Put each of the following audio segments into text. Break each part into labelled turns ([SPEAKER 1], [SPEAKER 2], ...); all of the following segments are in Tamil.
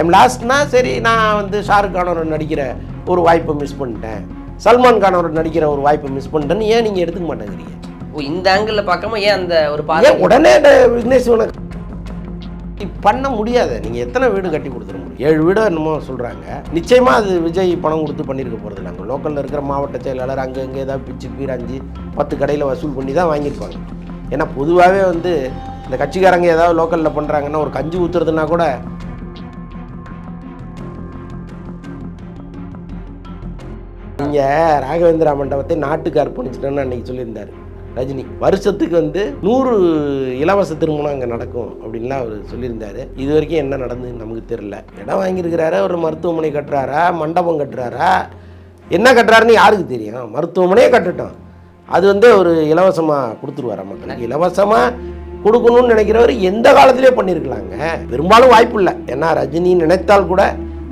[SPEAKER 1] ஐம் லாஸ்ட்னா சரி நான் வந்து ஷாருக் கானோட நடிக்கிற ஒரு வாய்ப்பை மிஸ் பண்ணிட்டேன். சல்மான் கானோட நடிக்கிற ஒரு வாய்ப்பை மிஸ் பண்ணிட்டேன்னு ஏன் நீங்கள் எடுத்துக்க மாட்டேங்கிறீங்க?
[SPEAKER 2] இந்த ஆங்கிள் பார்க்காம ஏன் அந்த ஒரு
[SPEAKER 1] ஏன் உடனே சிவனை பண்ண முடியாது. நீங்கள் எத்தனை வீடு கட்டி கொடுத்துட முடியும்? ஏழு வீடோ என்னமோ சொல்கிறாங்க நிச்சயமாக அது விஜய் பணம் கொடுத்து பண்ணியிருக்க போகிறது நாங்கள் லோக்கலில் இருக்கிற மாவட்ட செயலாளர் அங்கே இங்கே ஏதாவது பிச்சு பீராஞ்சி பத்து கடையில் வசூல் பண்ணி தான் வாங்கியிருப்பாங்க. ஏன்னா பொதுவாகவே வந்து இந்த கட்சிக்காரங்க ஏதாவது லோக்கலில் பண்ணுறாங்கன்னா ஒரு கஞ்சி ஊற்றுறதுனா கூட நீங்கள் ராகவேந்திரா மண்டபத்தை நாட்டுக்கு அர்ப்பணிச்சிட்டேன்னு அன்றைக்கி சொல்லியிருந்தார். ரஜினி. வருஷத்துக்கு வந்து நூறு இலவச திருமணம் அங்கே நடக்கும் அப்படின்லாம் அவர் சொல்லியிருந்தாரு. இது வரைக்கும் என்ன நடந்ததுன்னு நமக்கு தெரியல. இடம் வாங்கியிருக்கிறாரா ஒரு மருத்துவமனை கட்டுறாரா மண்டபம் கட்டுறாரா? என்ன கட்டுறாருன்னு யாருக்கு தெரியும்? மருத்துவமனையே கட்டட்டும். அது வந்து ஒரு இலவசமாக கொடுத்துருவாரா மக்களுக்கு? இலவசமாக கொடுக்கணும்னு நினைக்கிறவர் எந்த காலத்திலே பண்ணியிருக்கலாங்க. பெரும்பாலும் வாய்ப்பு இல்லை. ஏன்னா ரஜினி நினைத்தால் கூட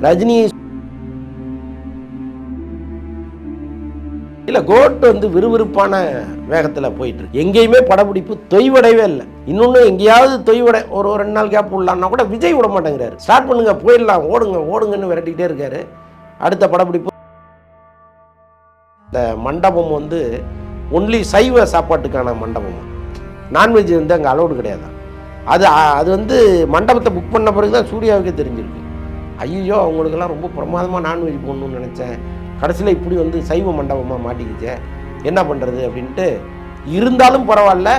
[SPEAKER 1] ரஜினி இல்லை கோட் வந்து விறுவிறுப்பான வேகத்தில் போயிட்டு இருக்கு. எங்கேயுமே படப்பிடிப்பு தொய்வடையவே இல்லை. இன்னொன்று எங்கேயாவது தொய்வடை ஒரு ஒரு ரெண்டு நாள் கேப் விடலான்னா கூட விஜய் விட மாட்டேங்கிறாரு. ஸ்டார்ட் பண்ணுங்க போயிடலாம் ஓடுங்க ஓடுங்கன்னு விரட்டிக்கிட்டே இருக்காரு. அடுத்த படப்பிடிப்பு. இந்த மண்டபம் வந்து ஒன்லி சைவ சாப்பாட்டுக்கான மண்டபம். நான்வெஜ் வந்து அங்கே அலோடு கிடையாது. அது அது வந்து மண்டபத்தை புக் பண்ண பிறகு தான் சூர்யாவுக்கே தெரிஞ்சிருக்கு. ஐயோ அவங்களுக்கெல்லாம் ரொம்ப பிரமாதமாக நான்வெஜ் போடணும்னு நினச்சேன். கடைசியில் இப்படி வந்து சைவ மண்டபமாக மாட்டிக்கிச்சே. என்ன பண்ணுறது அப்படின்ட்டு இருந்தாலும் பரவாயில்ல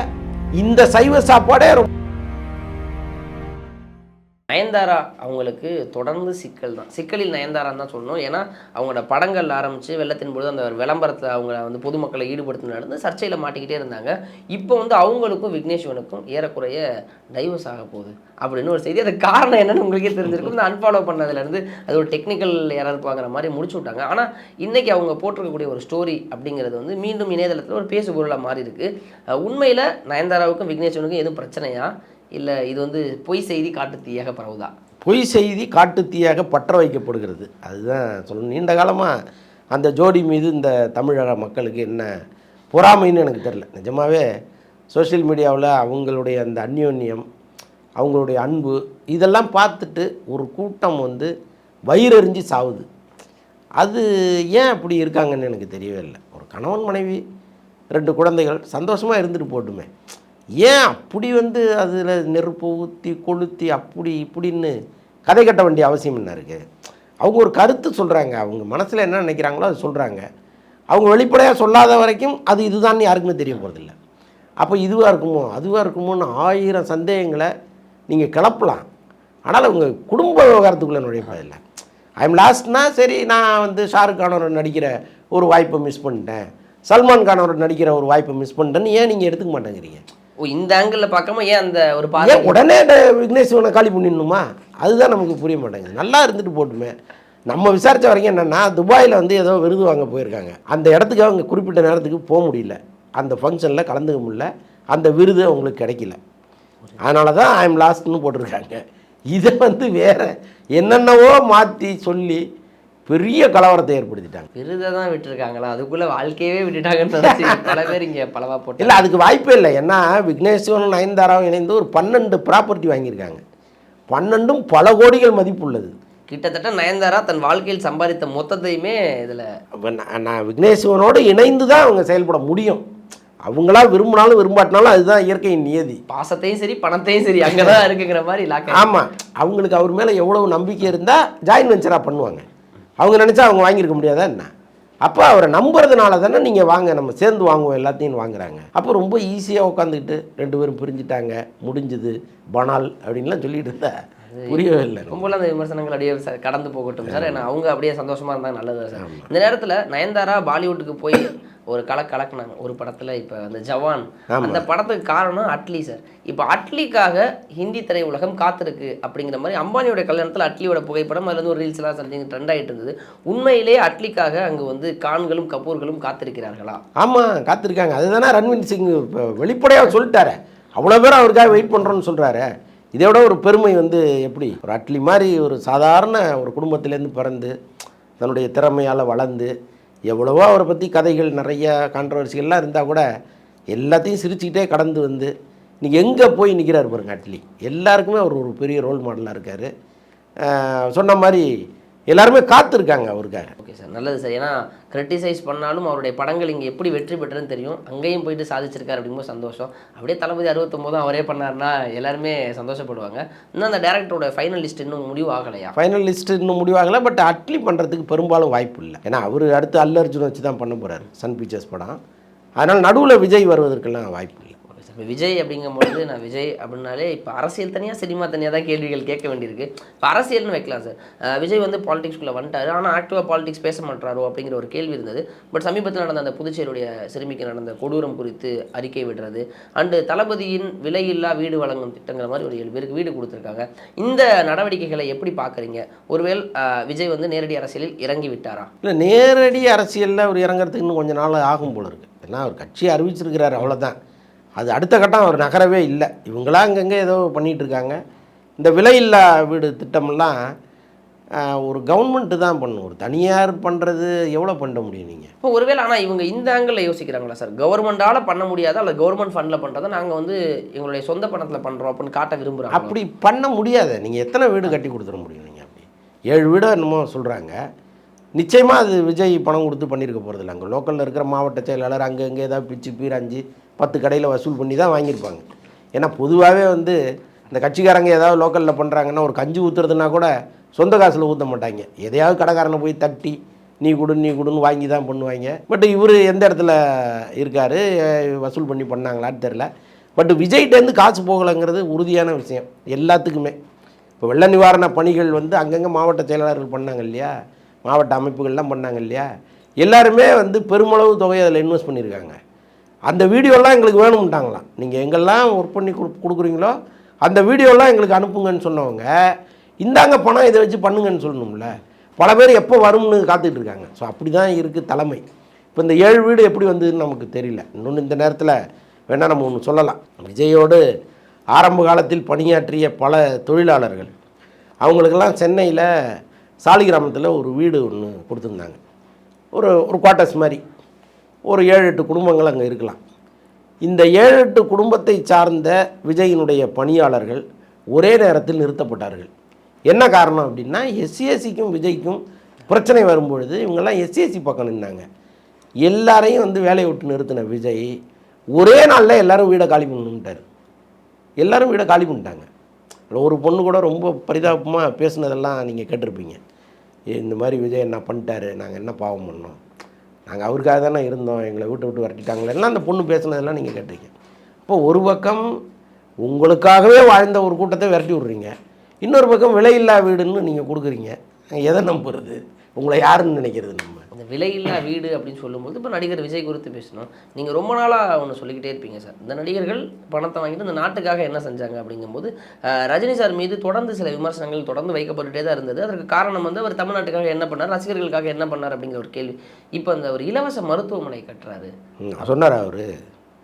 [SPEAKER 1] இந்த சைவ சாப்பாடே ரொம்ப
[SPEAKER 2] நயன்தாரா அவங்களுக்கு தொடர்ந்து சிக்கல் தான். சிக்கலில் நயன்தாரான்னு தான் சொல்லணும். ஏன்னா அவங்களோட படங்கள் ஆரம்பித்து வெள்ளத்தின் பொழுது அந்த விளம்பரத்தை அவங்கள வந்து பொதுமக்களை ஈடுபடுத்தி நடந்து சர்ச்சையில் மாட்டிக்கிட்டே இருந்தாங்க. இப்போ வந்து அவங்களுக்கும் விக்னேஸ்வனுக்கும் ஏறக்குறைய டைவர்ஸ் ஆக போகுது அப்படின்னு ஒரு செய்தி. அது காரணம் என்னன்னு உங்களுக்கே தெரிஞ்சிருக்கும். இந்த அன்ஃபாலோ பண்ணதுலேருந்து அது ஒரு டெக்னிக்கல் யாராவது பார்க்குற மாதிரி முடிச்சு விட்டாங்க. ஆனால் இன்றைக்கி அவங்க போட்டிருக்கக்கூடிய ஒரு ஸ்டோரி அப்படிங்கிறது வந்து மீண்டும் இணையதளத்தில் ஒரு பேசு பொருளாக மாறி இருக்குது உண்மையில் நயன்தாராவுக்கும் விக்னேஸ்வனுக்கும் எதுவும் பிரச்சனையா? இல்லை இது வந்து பொய் செய்தி காட்டு தீயாக பரவுதா?
[SPEAKER 1] பொய் செய்தி காட்டுத்தீயாக பற்ற வைக்கப்படுகிறது. அதுதான் சொல்லணும். நீண்ட காலமாக அந்த ஜோடி மீது இந்த தமிழக மக்களுக்கு என்ன பொறாமைன்னு எனக்கு தெரில நிஜமாவே சோஷியல் மீடியாவில் அவங்களுடைய அந்த அந்யோன்யம் அவங்களுடைய அன்பு இதெல்லாம் பார்த்துட்டு ஒரு கூட்டம் வந்து வயிறறிஞ்சு சாவுது. அது ஏன் அப்படி இருக்காங்கன்னு எனக்கு தெரியவே இல்லை. ஒரு கணவன் மனைவி ரெண்டு குழந்தைகள் சந்தோஷமாக இருந்துட்டு போட்டுமே. ஏன் அப்படி வந்து அதில் நெருப்பு ஊற்றி கொளுத்தி அப்படி இப்படின்னு கதை கட்ட வேண்டிய அவசியம் என்ன இருக்குது அவங்க ஒரு கருத்து சொல்கிறாங்க அவங்க மனசில் என்ன நினைக்கிறாங்களோ அது சொல்கிறாங்க அவங்க வெளிப்படையாக சொல்லாத வரைக்கும் அது இதுதான் யாருக்குமே தெரிய போகிறதில்ல அப்போ இதுவாக இருக்குமோ அதுவாக இருக்குமோன்னு ஆயிரம் சந்தேகங்களை நீங்கள் கிளப்பலாம். ஆனால் அவங்க குடும்ப விவகாரத்துக்குள்ளே நுழைப்பதில்லை ஐம் லாஸ்ட்னா சரி நான் வந்து ஷாருக் கானோட நடிக்கிற ஒரு வாய்ப்பை மிஸ் பண்ணிட்டேன். சல்மான் கானோட நடிக்கிற ஒரு வாய்ப்பை மிஸ் பண்ணிட்டேன்னு ஏன் நீங்கள் எடுத்துக்க மாட்டேங்கிறீங்க?
[SPEAKER 2] ஓ இந்த ஆங்கிளில் பார்க்காம ஏன் அந்த ஒரு பார்வை
[SPEAKER 1] உடனே ட- விக்னேஷ் காலி பண்ணிடணுமா? அதுதான் நமக்கு புரிய மாட்டேங்குது. நல்லா இருந்துட்டு போட்டுமே. நம்ம விசாரித்த வரைக்கும் என்னென்னா துபாயில் வந்து ஏதோ விருது வாங்க போயிருக்காங்க. அந்த இடத்துக்கு அவங்க குறிப்பிட்ட நேரத்துக்கு போக முடியல. அந்த ஃபங்க்ஷனில் கலந்துக்க முடியல. அந்த விருது அவங்களுக்கு கிடைக்கல. அதனால தான் ஐம் லாஸ்ட்னு போட்டிருக்காங்க. இதை வந்து வேற என்னென்னவோ மாற்றி சொல்லி பெரிய கலவரத்தை ஏற்படுத்திட்டாங்க.
[SPEAKER 2] விருதை தான் விட்டுருக்காங்களா? அதுக்குள்ள வாழ்க்கையவே விட்டுட்டாங்கன்னு பல பேர் இங்க பலவா போட்டு
[SPEAKER 1] இல்லை அதுக்கு வாய்ப்பே இல்லை. ஏன்னா விக்னேஸ்வரன் நயன்தாராவும் இணைந்து ஒரு பன்னெண்டு ப்ராப்பர்ட்டி வாங்கியிருக்காங்க. பன்னெண்டும் பல கோடிகள் மதிப்புள்ளது.
[SPEAKER 2] கிட்டத்தட்ட நயன்தாரா தன் வாழ்க்கையில் சம்பாதித்த மொத்தத்தையுமே இதுல
[SPEAKER 1] நான் விக்னேஸ்வரனோடு இணைந்து தான் அவங்க செயல்பட முடியும். அவங்களா விரும்பினாலும் விரும்பாட்டினாலும் அதுதான் இயற்கையின் நியதி.
[SPEAKER 2] பாசத்தையும் சரி பணத்தையும் சரி அங்கதான் இருக்குங்கிற மாதிரி
[SPEAKER 1] ஆமாம் அவங்களுக்கு அவர் மேலே எவ்வளவு நம்பிக்கை இருந்தால் ஜாயின் வெஞ்சராக பண்ணுவாங்க. அவங்க நினச்சா அவங்க வாங்கியிருக்க முடியாதா என்ன? அப்போ அவரை நம்புறதுனால தானே நீங்கள் வாங்க நம்ம சேர்ந்து வாங்குவோம் எல்லாத்தையும் வாங்குறாங்க. அப்போ ரொம்ப ஈஸியாக உட்காந்துக்கிட்டு ரெண்டு பேரும் பிரிஞ்சுட்டாங்க முடிஞ்சுது பனால் அப்படின்லாம் சொல்லிட்டு இருந்தா புரியவே இல்லை
[SPEAKER 2] ரொம்பலாம் அந்த விமர்சனங்கள் அப்படியே கடந்து போகட்டும் சார். ஏன்னா அவங்க அப்படியே சந்தோஷமா இருந்தாங்க நல்லது சார். இந்த நேரத்துல நயன்தாரா பாலிவுட்டுக்கு போய் ஒரு கலக் கலக்குனாங்க. ஒரு படத்துல இப்ப அந்த ஜவான் அந்த படத்துக்கு காரணம் அட்லி சார். இப்போ அட்லிக்காக ஹிந்தி திரையுலகம் காத்திருக்கு அப்படிங்கிற மாதிரி அம்பானியோட கல்யாணத்துல அட்லியோட புகைப்படம் அதுல ஒரு ரீல்ஸ் எல்லாம் சம்திங் ட்ரெண்ட் ஆயிட்டு இருந்தது. உண்மையிலே அட்லிக்காக அங்க வந்து கான்களும் கபூர்களும் காத்திருக்கிறார்களா?
[SPEAKER 1] ஆமாம் காத்திருக்காங்க. அதுதானே ரன்வீர் சிங் வெளிப்படையாக சொல்லிட்டாரு. அவ்வளோ பேர் அவருக்காக வெயிட் பண்ணுறோன்னு சொல்கிறாரு இதை விட ஒரு பெருமை வந்து எப்படி? ஒரு அட்லி மாதிரி ஒரு சாதாரண ஒரு குடும்பத்திலேருந்து பிறந்து தன்னுடைய திறமையால் வளர்ந்து எவ்வளவோ அவரை பற்றி கதைகள் நிறைய கான்ட்ரவர்சிகள்லாம் இருந்தால் கூட எல்லாத்தையும் சிரிச்சுக்கிட்டே கடந்து வந்து இன்றைக்கி எங்கே போய் நிற்கிறார் பாருங்க அட்லி எல்லாருக்குமே அவர் ஒரு பெரிய ரோல் மாடலாக இருக்கார். சொன்ன மாதிரி எல்லாருமே காத்திருக்காங்க அவருக்காக.
[SPEAKER 2] ஓகே சார் நல்லது சார் ஏன்னா கிரிட்டிசைஸ் பண்ணாலும் அவருடைய படங்கள் இங்கே எப்படி வெற்றி பெற்றதுன்னு தெரியும். அங்கேயும் போயிட்டு சாதிச்சிருக்காரு அப்படிங்கும்போது சந்தோஷம். அப்படியே தளபதி அறுபத்தொம்போதும் அவரே பண்ணாருன்னா எல்லாருமே சந்தோஷப்படுவாங்க. இன்னும் அந்த டேரக்டரோட ஃபைனல் லிஸ்ட் இன்னும் முடிவு ஆகலையா?
[SPEAKER 1] ஃபைனல் லிஸ்ட் இன்னும் முடிவாகலை பட் அட்லி பண்ணுறதுக்கு பெரும்பாலும் வாய்ப்பு இல்லை. ஏன்னா அவர் அடுத்து அல்லு அர்ஜுன் வச்சு தான் பண்ண போகிறாரு சன் பிக்சர்ஸ் படம். அதனால் நடுவில் விஜய் வருவதற்கெல்லாம் வாய்ப்பு இல்லை.
[SPEAKER 2] இப்போ விஜய் அப்படிங்கும்பொழுது நான் விஜய் அப்படின்னாலே இப்போ அரசியல் தனியாக சினிமா தனியாக தான் கேள்விகள் கேட்க வேண்டியிருக்கு. இப்போ அரசியல்னு வைக்கலாம் சார் விஜய் வந்து பாலிடிக்ஸ்குள்ளே வந்துட்டார். ஆனால் ஆக்டிவாக பாலிடிக்ஸ் பேச மாட்டாரோ அப்படிங்கிற ஒரு கேள்வி இருந்தது. பட் சமீபத்தில் நடந்த அந்த புதுச்சேரியுடைய சிறுமிக்கு நடந்த கொடூரம் குறித்து அறிக்கை விடுறது அண்டு தளபதியின் விலையில்லா வீடு வழங்கும் திட்டங்கிற மாதிரி ஒரு ஏழு பேருக்கு வீடு கொடுத்துருக்காங்க. இந்த நடவடிக்கைகளை எப்படி பார்க்குறீங்க? ஒருவேளை விஜய் வந்து நேரடி அரசியலில் இறங்கி விட்டாரா?
[SPEAKER 1] இல்லை நேரடி அரசியலில் அவர் இறங்குறதுக்கு இன்னும் கொஞ்சம் நாள் ஆகும் போல இருக்குது ஏன்னா அவர் கட்சி அறிவிச்சிருக்கிறார் அவ்வளோதான் அது அடுத்த கட்டம் அவர் நகரவே இல்லை. இவங்களா அங்கங்கே ஏதோ பண்ணிகிட்டு இருக்காங்க இந்த விலையில்லா வீடு திட்டமெல்லாம் ஒரு கவர்மெண்ட்டு தான் பண்ணும். ஒரு தனியார் பண்ணுறது எவ்வளோ பண்ண முடியும் நீங்கள்
[SPEAKER 2] இப்போ ஒருவேளை ஆனால் இவங்க இந்த ஆங்கிளில் யோசிக்கிறாங்களா சார்? கவர்மெண்டால் பண்ண முடியாதா? அல்ல கவர்மெண்ட் ஃபண்டில் பண்ணுறதை நாங்கள் வந்து எங்களுடைய சொந்த பணத்தில் பண்ணுறோம் அப்படின்னு காட்ட விரும்புகிறோம்
[SPEAKER 1] அப்படி பண்ண முடியாது. நீங்கள் எத்தனை வீடு கட்டி கொடுத்துட முடியும் நீங்கள் அப்படி? ஏழு வீடு என்னமோ சொல்கிறாங்க நிச்சயமாக அது விஜய் பணம் கொடுத்து பண்ணியிருக்க போகிறதில்ல அங்கே லோக்கலில் இருக்கிற மாவட்ட செயலாளர் அங்கே இங்கே ஏதாவது பிச்சு பீராஞ்சு பத்து கடையில் வசூல் பண்ணி தான் வாங்கியிருப்பாங்க. ஏன்னா பொதுவாகவே வந்து இந்த கட்சிக்காரங்க ஏதாவது லோக்கலில் பண்ணுறாங்கன்னா ஒரு கஞ்சி ஊற்றுறதுனா கூட சொந்த காசில் ஊற்ற மாட்டாங்க. எதையாவது கடைக்காரனை போய் தட்டி நீ கொடு நீ கொடுன்னு வாங்கி தான் பண்ணுவாங்க. பட் இவர் எந்த இடத்துல இருக்கார் வசூல் பண்ணி பண்ணாங்களான்னு தெரில பட் விஜய்கிட்டேருந்து காசு போகலைங்கிறது உறுதியான விஷயம் எல்லாத்துக்குமே. இப்போ வெள்ள நிவாரண பணிகள் வந்து அங்கங்கே மாவட்ட செயலாளர்கள் பண்ணாங்க இல்லையா? மாவட்ட அமைப்புகள்லாம் பண்ணாங்க இல்லையா? எல்லாருமே வந்து பெருமளவு தொகையை அதில் இன்வெஸ்ட் பண்ணியிருக்காங்க. அந்த வீடியோலாம் எங்களுக்கு வேணும்ட்டாங்களாம் நீங்கள் எங்கெல்லாம் ஒர்க் பண்ணி கொடு கொடுக்குறீங்களோ அந்த வீடியோலாம் எங்களுக்கு அனுப்புங்கன்னு சொன்னவங்க இந்தாங்க பணம் இதை வச்சு பண்ணுங்கன்னு சொல்லணும்ல. பல பேர் எப்போ வரும்னு காத்துக்கிட்டு இருக்காங்க. ஸோ அப்படி தான் இருக்குது தலைமை. இப்போ இந்த ஏழு வீடு எப்படி வந்ததுன்னு நமக்கு தெரியல. இன்னொன்று இந்த நேரத்தில் வேணால் நம்ம ஒன்று சொல்லலாம். விஜயோடு ஆரம்ப காலத்தில் பணியாற்றிய பல தொழிலாளர்கள் அவங்களுக்கெல்லாம் சென்னையில் சாலிகிராமத்தில் ஒரு வீடு ஒன்று கொடுத்துருந்தாங்க. ஒரு ஒரு குவார்ட்டர்ஸ் மாதிரி. ஒரு ஏழு எட்டு குடும்பங்கள் அங்கே இருக்கலாம். இந்த ஏழு எட்டு குடும்பத்தை சார்ந்த விஜயினுடைய பணியாளர்கள் ஒரே நேரத்தில் நிறுத்தப்பட்டார்கள். என்ன காரணம் அப்படின்னா எஸ்சிஎஸ்சிக்கும் விஜய்க்கும் பிரச்சனை வரும்பொழுது இவங்கெல்லாம் எஸ்சிஎஸ்சி பக்கம் நின்னாங்க. எல்லாரையும் வந்து வேலையை விட்டு நிறுத்தின விஜய் ஒரே நாளில் எல்லோரும் வீடை காலி பண்ணணுன்ட்டார் எல்லாரும் வீடை காலி பண்ணிட்டாங்க. ஒரு பொண்ணு கூட ரொம்ப பரிதாபமாக பேசுனதெல்லாம் நீங்கள் கேட்டிருப்பீங்க. ஏ, இந்த மாதிரி விஜய் என்ன பண்ணிட்டாரு? நாங்கள் என்ன பாவம் பண்ணோம்? நாங்கள் அவருக்காக தானே இருந்தோம் எங்களை வீட்டை விட்டு விரட்டிட்டாங்களே எல்லாம் அந்த பொண்ணு பேசுனதெல்லாம் நீங்கள் கேட்டிருக்கீங்க. அப்போ ஒரு பக்கம் உங்களுக்காகவே வாழ்ந்த ஒரு கூட்டத்தை விரட்டி விட்றீங்க இன்னொரு பக்கம் விலையில்லா வீடுன்னு நீங்கள் கொடுக்குறீங்க. எதை நம்புறது? உங்களை யாருன்னு நினைக்கிறது நம்ம?
[SPEAKER 2] இந்த விலையில்லா வீடு அப்படின்னு சொல்லும்போது இப்போ நடிகர் விஜய் குறித்து பேசணும். நீங்கள் ரொம்ப நாளாக ஒன்று சொல்லிக்கிட்டே இருப்பீங்க சார். இந்த நடிகர்கள் பணத்தை வாங்கிட்டு இந்த நாட்டுக்காக என்ன செஞ்சாங்க அப்படிங்கும்போது ரஜினி சார் மீது தொடர்ந்து சில விமர்சனங்கள் தொடர்ந்து வைக்கப்பட்டுட்டே தான் இருந்தது. அதற்கு காரணம் வந்து அவர் தமிழ்நாட்டுக்காக என்ன பண்ணார் ரசிகர்களுக்காக என்ன பண்ணார் அப்படிங்கிற ஒரு கேள்வி. இப்போ அந்த ஒரு இலவச மருத்துவமனை கட்டுறாரு.
[SPEAKER 1] சொன்னாரா அவர்?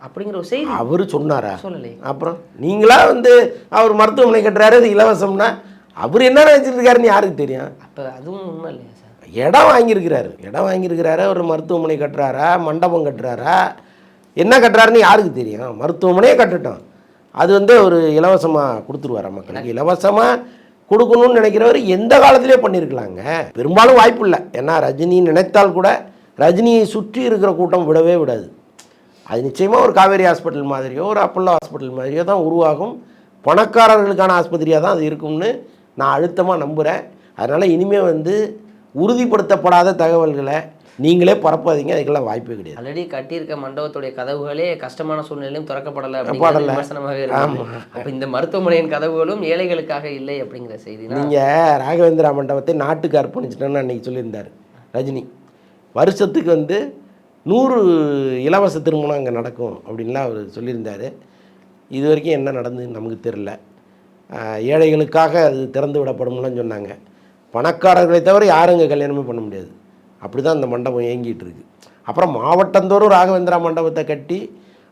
[SPEAKER 2] அப்படிங்கிற ஒரு செய்தி.
[SPEAKER 1] அவர் சொன்னாரா?
[SPEAKER 2] சொல்லலை.
[SPEAKER 1] அப்புறம் நீங்களா வந்து அவர் மருத்துவமனை கட்டுறாரு அது இலவசம்னா அவர் என்ன நினைச்சிட்டு இருக்காருன்னு யாருக்கு தெரியும்?
[SPEAKER 2] அப்போ அதுவும் உண்மை இல்லையா
[SPEAKER 1] இடம் வாங்கியிருக்கிறாரு. இடம் வாங்கியிருக்கிறாரு? அவர் மருத்துவமனை கட்டுறாரா? மண்டபம் கட்டுறாரா? என்ன கட்டுறாருன்னு யாருக்கு தெரியும்? மருத்துவமனையே கட்டட்டும். அது வந்து ஒரு இலவசமாக கொடுத்துருவாரா மக்களுக்கு? இலவசமாக கொடுக்கணும்னு நினைக்கிறவர் எந்த காலத்திலே பண்ணியிருக்கலாங்க. பெரும்பாலும் வாய்ப்பு இல்லை. ஏன்னா ரஜினி நினைத்தால் கூட ரஜினியை சுற்றி இருக்கிற கூட்டம் விடவே விடாது. அது நிச்சயமாக ஒரு காவேரி ஹாஸ்பிட்டல் மாதிரியோ ஒரு அப்பல்லோ ஹாஸ்பிட்டல் மாதிரியோ தான் உருவாகும். பணக்காரர்களுக்கான ஆஸ்பத்திரியாக தான் அது இருக்கும்னு நான் அழுத்தமாக நம்புகிறேன் அதனால் இனிமேல் வந்து உறுதிப்படுத்தப்படாத தகவல்களை நீங்களே பரப்பாதீங்க. அதுக்கெல்லாம் வாய்ப்பே கிடையாது.
[SPEAKER 2] ஆல்ரெடி கட்டியிருக்க மண்டபத்துடைய கதவுகளே கஷ்டமான சூழ்நிலையும் திறக்கப்படலை விமர்சனமாகவே அப்போ இந்த மருத்துவமனையின் கதவுகளும் ஏழைகளுக்காக இல்லை அப்படிங்கிற செய்தி
[SPEAKER 1] நீங்கள் ராகவேந்திரா மண்டபத்தை நாட்டுக்கு அர்ப்பணிச்சிட்டேன்னு அன்றைக்கி சொல்லியிருந்தார் ரஜினி. வருஷத்துக்கு வந்து நூறு இலவச திருமணம் அங்கே நடக்கும் அப்படின்லாம் அவர் சொல்லியிருந்தார். இது வரைக்கும் என்ன நடந்ததுன்னு நமக்கு தெரில ஏழைகளுக்காக அது திறந்து விடப்படும்லாம் சொன்னாங்க. பணக்காரர்களை தவிர யாரும் இங்கே கல்யாணமே பண்ண முடியாது. அப்படி தான் அந்த மண்டபம் இயங்கிட்டு இருக்கு. அப்புறம் மாவட்டந்தோறும் ராகவேந்திரா மண்டபத்தை கட்டி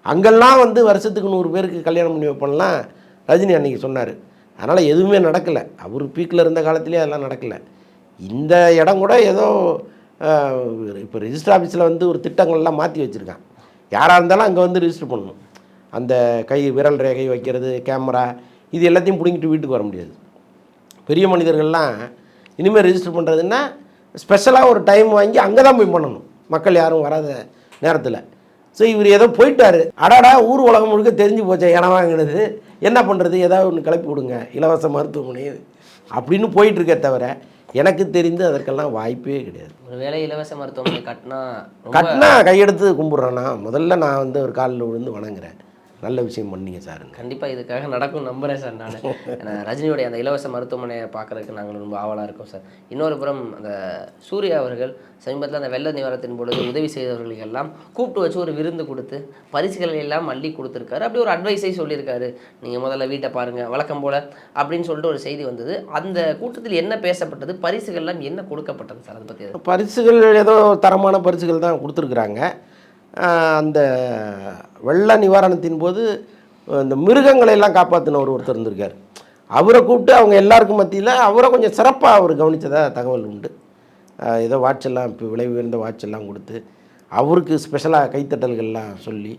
[SPEAKER 1] அங்கெல்லாம் வந்து வருஷத்துக்கு நூறு பேருக்கு கல்யாணம் பண்ணி வைப்போம்லாம் ரஜினி அன்னைக்கு சொன்னார். அதனால் எதுவுமே நடக்கலை. அவர் பீக்கில் இருந்த காலத்திலே அதெல்லாம் நடக்கலை. இந்த இடம் கூட ஏதோ இப்போ ரிஜிஸ்டர் ஆஃபீஸில் வந்து ஒரு திட்டங்கள்லாம் மாற்றி வச்சுருக்கான் யாராக இருந்தாலும் அங்கே வந்து ரிஜிஸ்டர் பண்ணணும். அந்த கை விரல் ரேகை வைக்கிறது கேமரா இது எல்லாத்தையும் பிடுங்கிட்டு வீட்டுக்கு வர முடியாது. பெரிய மனிதர்கள்லாம் இனிமேல் ரெஜிஸ்டர் பண்ணுறதுன்னா ஸ்பெஷலாக ஒரு டைம் வாங்கி அங்கே தான் போய் பண்ணணும். மக்கள் யாரும் வராத நேரத்தில். ஸோ இவர் ஏதோ போயிட்டாரு. அடாடா ஊர் உலகம் முழுக்க தெரிஞ்சு போச்சே இடம் வாங்கினது. என்ன பண்ணுறது ஏதாவது ஒன்று கிளப்பி விடுங்க. இலவச மருத்துவமனை அப்படின்னு போயிட்டு இருக்கே தவிர எனக்கு தெரிந்து அதற்கெல்லாம் வாய்ப்பே கிடையாது.
[SPEAKER 2] ஒரு வேலை இலவச மருத்துவமனை கட்டினா
[SPEAKER 1] கட்டினா கையெடுத்து கும்பிட்றேன்னா முதல்ல நான் வந்து ஒரு காலில் விழுந்து வணங்குறேன். நல்ல விஷயம் பண்ணீங்க சாருங்க
[SPEAKER 2] கண்டிப்பாக இதுக்காக நடக்கும் நம்புறேன் சார் நான். ரஜினியோடைய அந்த இலவச மருத்துவமனையை பார்க்கறதுக்கு நாங்கள் ரொம்ப ஆவலாக இருக்கோம் சார். இன்னொரு புறம் அந்த சூர்யா அவர்கள் சமீபத்தில் அந்த வெள்ள நிவாரணத்தின் பொழுது உதவி செய்தவர்களுக்கு எல்லாம் கூப்பிட்டு வச்சு ஒரு விருந்து கொடுத்து பரிசுகளை எல்லாம் அள்ளி கொடுத்துருக்காரு. அப்படி ஒரு அட்வைஸை சொல்லியிருக்காரு. நீங்கள் முதல்ல வீட்டை பாருங்கள் வழக்கம் போல் அப்படின்னு சொல்லிட்டு ஒரு செய்தி வந்தது. அந்த கூட்டத்தில் என்ன பேசப்பட்டது? பரிசுகள்லாம் என்ன கொடுக்கப்பட்டது சார்? அதை பற்றி
[SPEAKER 1] பரிசுகள் ஏதோ தரமான பரிசுகள் தான் கொடுத்துருக்குறாங்க. அந்த வெள்ள நிவாரணத்தின் போது இந்த மிருகங்களை எல்லாம் காப்பாற்றின ஒரு ஒருத்தர் இருந்திருக்கார். அவரை கூப்பிட்டு அவங்க எல்லாருக்கும் மத்தியில் அவரை கொஞ்சம் சிறப்பாக அவர் கவனித்ததாக தகவல் உண்டு. ஏதோ வாட்ச் எல்லாம் இப்போ விலை உயர்ந்த வாட்ச் எல்லாம் கொடுத்து அவருக்கு ஸ்பெஷலாக கைத்தட்டல்கள்லாம் சொல்லி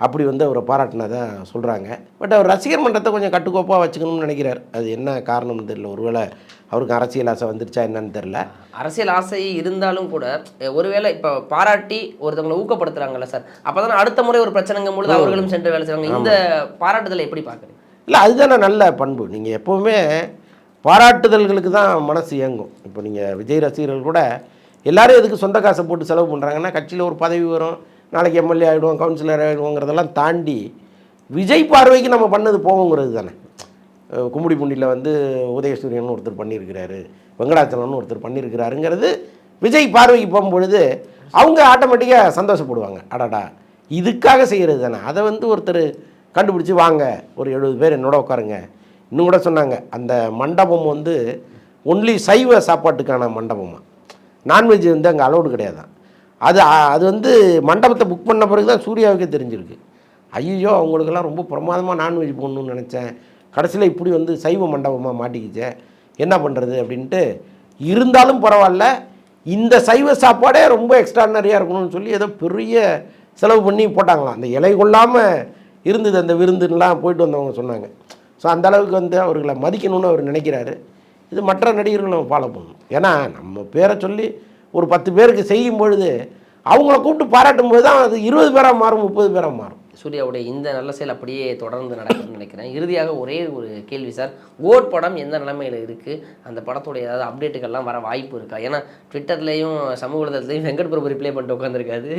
[SPEAKER 1] அப்படி வந்து அவரை பாராட்டினதா சொல்கிறாங்க பட் அவர் ரசிகர் மன்றத்தை கொஞ்சம் கட்டுக்கோப்பாக வச்சுக்கணும்னு நினைக்கிறார். அது என்ன காரணம்னு தெரியல. ஒருவேளை அவருக்கு அரசியல் ஆசை வந்துருச்சா என்னன்னு தெரில
[SPEAKER 2] அரசியல் ஆசை இருந்தாலும் கூட ஒருவேளை இப்போ பாராட்டி ஒருத்தவங்களை ஊக்கப்படுத்துறாங்கல்ல சார் அப்பதான் அடுத்த முறை ஒரு பிரச்சனைங்கும் பொழுது அவர்களும் சென்று வேலை செய்வாங்க. இந்த பாராட்டுதலை எப்படி பார்க்குறீங்க?
[SPEAKER 1] இல்லை அதுதானே நல்ல பண்பு. நீங்கள் எப்போவுமே பாராட்டுதல்களுக்கு தான் மனசு இயங்கும். இப்போ நீங்கள் விஜய் ரசிகர்கள் கூட எல்லாரும் எதுக்கு சொந்த காசை போட்டு செலவு பண்ணுறாங்கன்னா கட்சியில் ஒரு பதவி வரும். நாளைக்கு எம்எல்ஏ ஆகிடுவோம் கவுன்சிலர் ஆகிடுவோங்கிறதெல்லாம் தாண்டி விஜய் பார்வைக்கு நம்ம பண்ணது போவோங்கிறது தானே. கும்படி கும்மிடிப்பூண்டியில் வந்து உதயசூரியன் ஒருத்தர் பண்ணியிருக்கிறாரு வெங்கடாச்சலம்னு ஒருத்தர் பண்ணியிருக்கிறாருங்கிறது விஜய் பார்வைக்கு போகும்பொழுது அவங்க ஆட்டோமேட்டிக்காக சந்தோஷப்படுவாங்க. அடாடா இதுக்காக செய்கிறது தானே. அதை வந்து ஒருத்தர் கண்டுபிடிச்சி வாங்க ஒரு எழுபது பேர் என்னோட உட்காருங்க. இன்னும் கூட சொன்னாங்க அந்த மண்டபம் வந்து ஒன்லி சைவ சாப்பாட்டுக்கான மண்டபமாக நான்வெஜ் வந்து அங்கே அலௌடு கிடையாதான். அது அது வந்து மண்டபத்தை புக் பண்ண பிறகு தான் சூர்யாவுக்கே தெரிஞ்சிருக்கு. ஐயோ அவங்களுக்கெல்லாம் ரொம்ப பிரமாதமாக நான்வெஜ் போடணும்னு நினச்சேன். கடைசியில் இப்படி வந்து சைவ மண்டபமாக மாட்டிக்கிச்சேன் என்ன பண்ணுறது அப்படின்ட்டு இருந்தாலும் பரவாயில்ல இந்த சைவ சாப்பாடே ரொம்ப எக்ஸ்ட்ரானரியாக இருக்கணும்னு சொல்லி ஏதோ பெரிய செலவு பண்ணி போட்டாங்களாம். அந்த இலை கொள்ளாமல் இருந்தது அந்த விருந்துலாம் போயிட்டு வந்தவங்க சொன்னாங்க. ஸோ அந்த அளவுக்கு வந்து அவர்களை மதிக்கணும்னு அவர் நினைக்கிறாரு. இது மற்ற நடிகர்களும் ஃபாலோ பண்ணணும். ஏன்னா நம்ம பேரை சொல்லி ஒரு பத்து பேருக்கு செய்யும் பொழுது அவங்கள கூப்பிட்டு பாராட்டும் போது தான் அது இருபது பேராக மாறும் முப்பது பேராக மாறும்.
[SPEAKER 2] சூர்யாவுடைய இந்த நல்ல செயல் அப்படியே தொடர்ந்து நடக்கும்னு நினைக்கிறேன். இறுதியாக ஒரே ஒரு கேள்வி சார் ஓட் படம் எந்த நிலைமையில் இருக்குது அந்த படத்துடைய ஏதாவது அப்டேட்டுகள்லாம் வர வாய்ப்பு இருக்கா? ஏன்னா ட்விட்டர்லேயும் சமூக வலைதளத்துலையும் வெங்கட் பிரபு ரிப்ளை பண்ணிட்டு உட்காந்துருக்காரு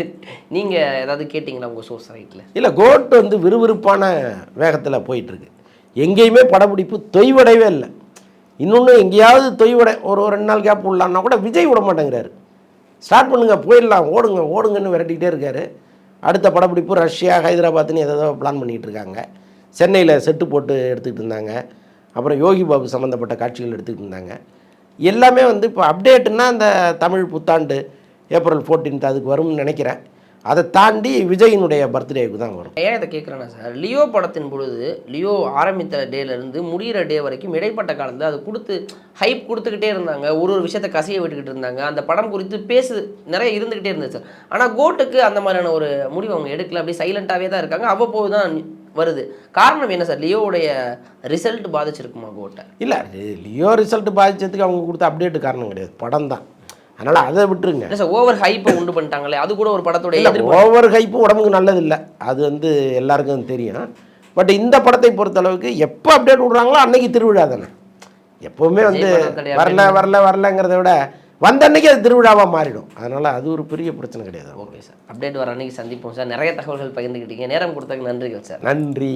[SPEAKER 2] நீங்கள் ஏதாவது கேட்டிங்களா உங்கள் சோர்ஸ் ரைட்டில்
[SPEAKER 1] இல்லை கோட் வந்து விறுவிறுப்பான வேகத்தில் போயிட்டுருக்கு. எங்கேயுமே படப்பிடிப்பு தொய்வடையவே இல்லை. இன்னொன்று எங்கேயாவது தொய்வடை ஒரு ஒரு ரெண்டு நாள் கேப் விடலான்னா கூட விஜய் விட மாட்டேங்கிறாரு ஸ்டார்ட் பண்ணுங்கள் போயிடலாம் ஓடுங்க ஓடுங்கன்னு விரட்டிக்கிட்டே இருக்காரு. அடுத்த படப்பிடிப்பு ரஷ்யா ஹைதராபாத்னு ஏதோ பிளான் பண்ணிகிட்டு இருக்காங்க. சென்னையில் செட்டு போட்டு எடுத்துக்கிட்டு இருந்தாங்க. அப்புறம் யோகி பாபு சம்மந்தப்பட்ட காட்சிகள் எடுத்துக்கிட்டு இருந்தாங்க. எல்லாமே வந்து இப்போ அப்டேட்டுன்னா அந்த தமிழ் புத்தாண்டு ஏப்ரல் 14th அதுக்கு வரும்னு நினைக்கிறேன். அதை தாண்டி விஜயினுடைய பர்த்டேவுக்கு தான் வரும்.
[SPEAKER 2] ஏன் இதை கேட்குறேன்னா சார் லியோ படத்தின் பொழுது லியோ ஆரம்பித்த டேலேருந்து முடிகிற டே வரைக்கும் இடைப்பட்ட காலத்தில் அது கொடுத்து ஹைப் கொடுத்துக்கிட்டே இருந்தாங்க. ஒரு ஒரு விஷயத்தை கசிய விட்டுக்கிட்டு இருந்தாங்க. அந்த படம் குறித்து பேசு நிறைய இருந்துக்கிட்டே இருந்துச்சு சார் ஆனால் கோட்டுக்கு அந்த மாதிரியான ஒரு முடிவு அவங்க எடுக்கல. அப்படியே சைலண்ட்டாகவே தான் இருக்காங்க. அவ்வப்போது தான் வருது. காரணம் என்ன சார் லியோவுடைய ரிசல்ட் பாதிச்சிருக்குமா கோட்டை?
[SPEAKER 1] இல்லை லியோ ரிசல்ட் பாதிச்சதுக்கு அவங்க கொடுத்த அப்டேட் காரணம் கிடையாது. படம் தான். அதனால் அதை விட்டுருங்க.
[SPEAKER 2] இல்லை சார் ஓவர் ஹைப்பை உண்டு பண்ணிட்டாங்களே அது கூட ஒரு படத்துடைய
[SPEAKER 1] இல்லை ஓவர் ஹைப்பும் உடம்புக்கு நல்லதில்லை. அது வந்து எல்லாருக்கும் தெரியும். பட் இந்த படத்தை பொறுத்தளவுக்கு எப்போ அப்டேட் விடுறாங்களோ அன்னைக்கு திருவிழா தானே. எப்போவுமே வந்து. வரல வரல வரலங்கிறத விட வந்த அன்னைக்கு அது திருவிழாவாக மாறிடும். அதனால் அது ஒரு பெரிய பிரச்சனை கிடையாது.
[SPEAKER 2] ஓகே சார் அப்டேட் வர அன்னைக்கு சந்திப்போம் சார் நிறைய தகவல்கள் பகிர்ந்துக்கிட்டீங்க நேரம் கொடுத்ததுக்கு நன்றிகள் சார்
[SPEAKER 1] நன்றி.